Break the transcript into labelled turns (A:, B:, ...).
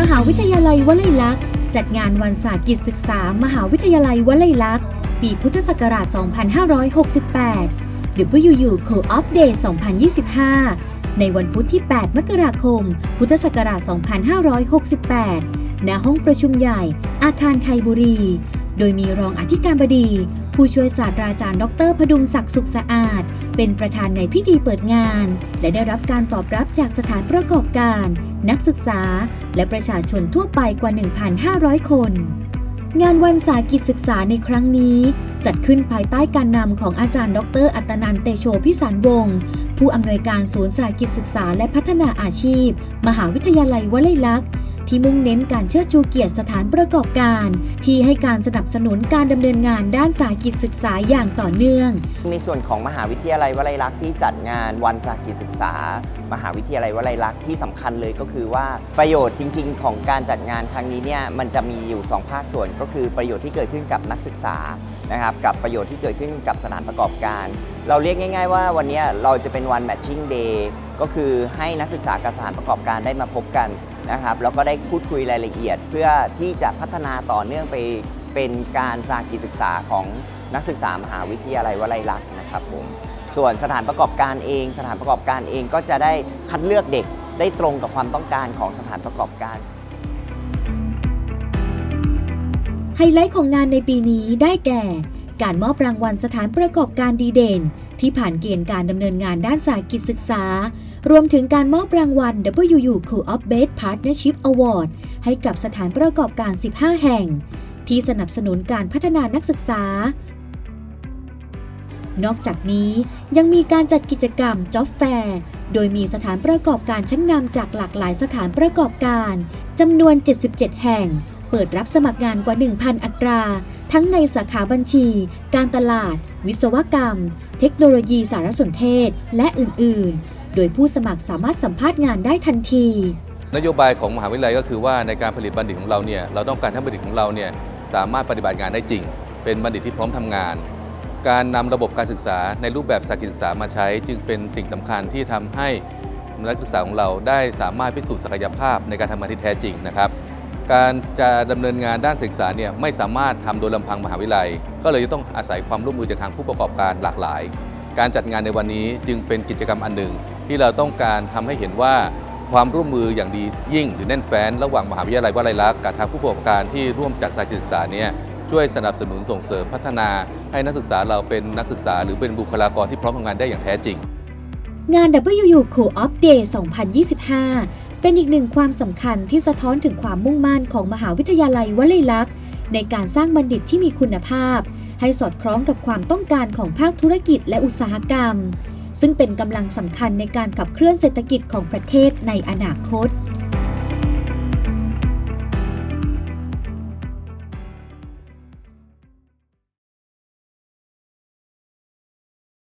A: มหาวิทยาลัยวลัยลักษณ์จัดงานวันสาหกิจศึกษา มหาวิทยาลัยวลัยลักษณ์ ปีพุทธศักราช 2568 WU Co-op Day 2025 ในวันพุธที่ 8 มกราคม พุทธศักราช 2568 ณ ห้องประชุมใหญ่ อาคารไทยบุรี โดยมีรองอธิการบดี ผู้ช่วยศาสตราจารย์ ดรพดุงศักดิ์สุขสะอาด เป็นประธานในพิธีเปิดงาน และได้รับการตอบรับจากสถานประกอบการ นักศึกษา และประชาชนทั่วไปกว่า 1,500 คน งานวันสากิจศึกษาในครั้งนี้ จัดขึ้นภายใต้การนำของอาจารย์ ดร อัตนันเตโชพิสารวงศ์ผู้อำนวยการศูนย์สากิจศึกษาและพัฒนาอาชีพ มหาวิทยาลัยวลัยลักษณ์ ที่มุ่งเน้นการเชิดชูเกียรติสถานประกอบการ ที่ให้การสนับสนุนการดำเนินงานด้านสาหกิจศึกษาอย่างต่อเนื่อง
B: ในส่วนของมหาวิทยาลัยวลัยลักษณ์ที่จัดงานวันสาหกิจศึกษา มหาวิทยาลัยวลัยลักษณ์ที่สำคัญเลยก็คือว่าประโยชน์จริง ๆ ของการจัดงานครั้งนี้เนี่ยมันจะมีอยู่ 2 ภาคส่วนก็คือประโยชน์ที่เกิดขึ้นกับนักศึกษานะครับกับประโยชน์ที่เกิดขึ้นกับสถานประกอบการ เราเรียกง่าย ๆ ว่าวันนี้เราจะเป็นวัน matching day ก็คือให้นักศึกษากับสถานประกอบการได้มาพบกัน นะครับแล้วก็ได้พูดคุยรายละเอียด เพื่อที่จะพัฒนาต่อเนื่องไปเป็นการสากิจศึกษาของนักศึกษามหาวิทยาลัยวลัยลักษณ์นะครับผมส่วนสถานประกอบการเอง สถานประกอบการเองก็จะได้คัดเลือกเด็กได้ตรงกับความต้องการของสถานประกอบการ
A: ไฮไลท์ของงานในปีนี้ได้แก่ การมอบรางวัลสถานประกอบการดีเด่น ที่ผ่านเกณฑ์การดำเนินงานด้านสาหกิจศึกษา รวมถึงการมอบรางวัล WU Co-op Best Partnership Award ให้กับสถานประกอบการ 15 แห่ง ที่สนับสนุนการพัฒนานักศึกษา นอกจากนี้ยังมีการจัดกิจกรรม Job Fair โดยมีสถานประกอบการชั้นนำจากหลากหลายสถานประกอบการจำนวน 77 แห่ง เปิดรับสมัครงานกว่า 1,000 อัตรา ทั้งในสาขาบัญชี การตลาด วิศวกรรม เทคโนโลยีสารสนเทศ และอื่น ๆ โดยผู้สมัครสามารถสัมภาษณ์งานได้ทันที
C: นโยบายของมหาวิทยาลัยก็คือว่าในการผลิตบัณฑิตของเราเนี่ยเราต้องการให้บัณฑิตของเราเนี่ยสามารถปฏิบัติงานได้จริง เป็นบัณฑิตที่พร้อมทำงาน การนำระบบการศึกษาในรูปแบบสากิศึกษามาใช้ จึงเป็นสิ่งสำคัญที่ทำให้นักศึกษาของเราได้สามารถพิสูจน์ศักยภาพในการทำงานที่แท้จริงนะครับ การจะดำเนินงานด้านศึกษาเนี่ยไม่สามารถทำโดยลำพังมหาวิทยาลัย ก็เลยต้องอาศัยความร่วมมือจากทางผู้ประกอบการหลากหลาย การจัดงานในวันนี้จึงเป็นกิจกรรมอันหนึ่ง ที่เราต้องการทำให้เห็นว่าความร่วมมืออย่างดียิ่ง หรือแน่นแฟ้นระหว่างมหาวิทยาลัยวลัยลักษณ์กับทางผู้ประกอบการที่ร่วมจัดสาหกิจศึกษาเนี่ยช่วยสนับสนุนส่งเสริมพัฒนา ให้นักศึกษาเราเป็นนักศึกษา หรือเป็นบุคลากรที่พร้อมทำงานได้อย่างแท้จริง
A: งาน WU Co-op Day 2025 เป็นอีกหนึ่งความสำคัญที่สะท้อนถึงความมุ่งมั่นของมหาวิทยาลัยวลัยลักษณ์ ในการสร้างบัณฑิตที่มีคุณภาพ ให้สอดคล้องกับความต้องการของภาคธุรกิจและอุตสาหกรรม ซึ่งเป็นกำลังสำคัญในการขับเคลื่อนเศรษฐกิจของประเทศในอนาคต